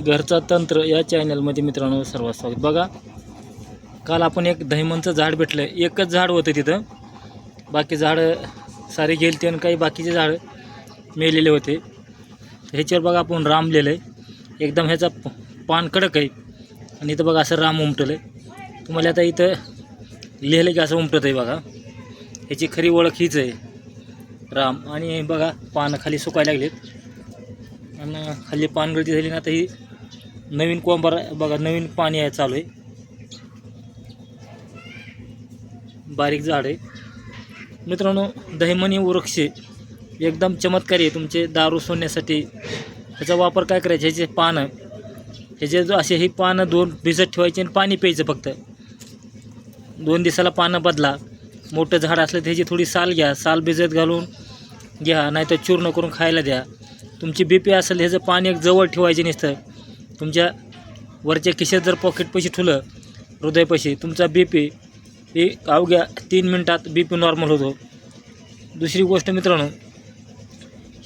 घरचा तंत्र या चॅनलमध्ये मित्रांनो सर्वात स्वागत. बघा काल आपण एक दहिमनचं झाड भेटलं. एकच झाड होतं तिथं. बाकी झाडं सारे गेलते आणि काही बाकीचे झाडं मेलेले होते. ह्याच्यावर बघा आपण राम लिहिलं आहे एकदम ह्याचा पान कडक आहे. आणि इथं बघा असं राम उमटलं आहे तुम्हाला आता इथं लिहिलं की असं उमटत आहे बघा. ह्याची खरी ओळख हीच आहे. राम. आणि बघा पानं खाली सुकायला लागलेत. आणि खाली पानगळती झाली ना आता ही नवीन कोंबर बघा नवीन पाणी आहे चालू आहे. बारीक झाड आहे. मित्रांनो दहिमनी वृक्ष एकदम चमत्कारी आहे तुमचे दारू सोडण्यासाठी. ह्याचा वापर काय करायचा? ह्याचे पानं. ह्याचे जो असे ही पानं दोन भिजत ठेवायचे आणि पाणी प्यायचं फक्त. दोन दिवसाला पानं बदला. मोठं झाड असलं तर ह्याची थोडी साल घ्या. साल भिजत घालून घ्या. नाहीतर चूर्ण करून खायला द्या. तुमची बी पी असेल ह्याचं पाणी एक जवळ ठेवायचे नसतं. तुमच्या वरच्या खिशात जर पॉकेट पैसे ठुलं हृदयपाशी तुमचा बी पी हे अवघ्या तीन मिनटात बी पी नॉर्मल होतो. दुसरी गोष्ट मित्रांनो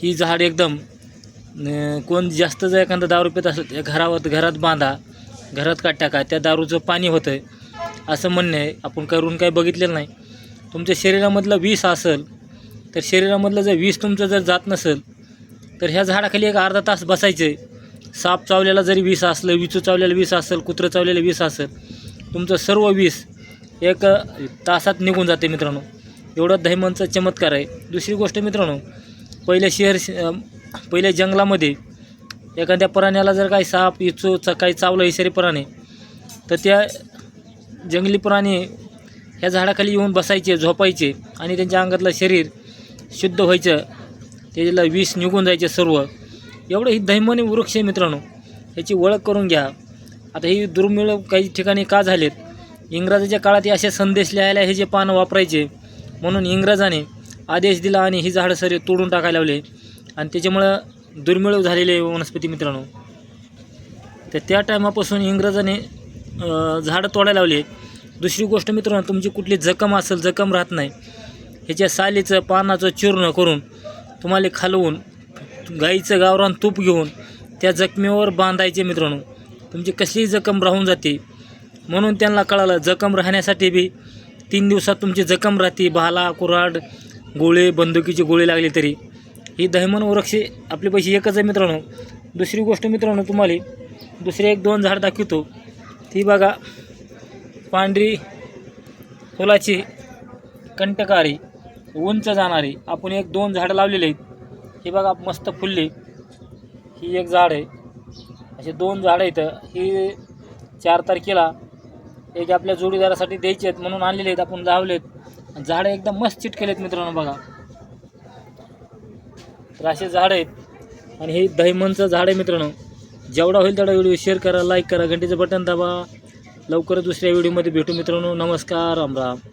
ही झाड एकदम कोण जास्त जर एखादा दारू पित असेल त्या घरावर घरात बांधा घरात काट टाका त्या दारूचं पाणी होतं आहे असं म्हणणं आहे आपण करून काही बघितलेलं नाही. तुमच्या शरीरामधलं विष असेल तर शरीरामधलं जर विष तुमचं जर जात नसेल तर ह्या झाडाखाली एक अर्धा तास बसायचं आहे साप चावलेला जरी विष असलं विचू चावलेलं विष असेल कुत्रं चावलेलं विष असेल तुमचं सर्व विष एक तासात निघून जाते मित्रांनो. एवढं दहिमनचा चमत्कार आहे. दुसरी गोष्ट मित्रांनो पहिल्या शहर पहिल्या जंगलामध्ये एखाद्या प्राण्याला जर काही साप इचू काही चावलं इशारी प्राणी तर त्या जंगली प्राणी ह्या झाडाखाली येऊन बसायचे झोपायचे आणि त्यांच्या अंगातलं शरीर शुद्ध व्हायचं. त्याला विष निघून जायचे सर्व. एवढं ही दैमनी वृक्ष आहे मित्रांनो. ह्याची ओळख करून घ्या. आता ही दुर्मिळ काही ठिकाणी का झालेत? इंग्रजाच्या काळात हे असे संदेश लिहायला हे जे पानं वापरायचे म्हणून इंग्रजाने आदेश दिला आणि ही झाडं सरे तोडून टाकायला लावले. आणि त्याच्यामुळं दुर्मिळ झालेले वनस्पती मित्रांनो. तर त्या टायमापासून इंग्रजाने झाडं तोडायला लावले दुसरी गोष्ट मित्रांनो तुमची कुठली जखम असेल जखम राहत नाही. ह्याच्या सालीचं पानाचं चूर्ण करून तुम्हाला खालवून गाईचं गावरान तूप घेऊन त्या जखमेवर बांधायचे मित्रांनो. तुमची कसलीही जखम राहून जाते. म्हणून त्यांना कळालं जखम राहण्यासाठी बी तीन दिवसात तुमची जखम राहते. भाला कुऱ्हाड गोळे बंदुकीची गोळी लागली तरी. ही दहमन वृक्षे आपल्या पैसे एकच आहे मित्रांनो. दुसरी गोष्ट मित्रांनो तुम्हाला दुसरे एक दोन झाड दाखवतो. ती बघा पांढरी फुलाची कंटकारी उंच जाणारी. आपण एक दोन झाडं लावलेली आहेत. ही बघा मस्त फुलली. ही एक झाड आहे. असे दोन झाडं इथं. ही चार तारखेला एक आपल्या जोडीदारासाठी द्यायचे आहेत म्हणून आणलेले आहेत आपण लावलेत. झाडं एकदम मस्त चिटकेले आहेत मित्रांनो बघा. तर असे झाडं आहेत. आणि हे दहिमनचं झाड आहे मित्रांनो. जेवढा होईल तेवढा व्हिडिओ शेअर करा लाईक करा घंटेचं बटन दाबा. लवकरच दुसऱ्या व्हिडिओमध्ये भेटू मित्रांनो. नमस्कार राम राम.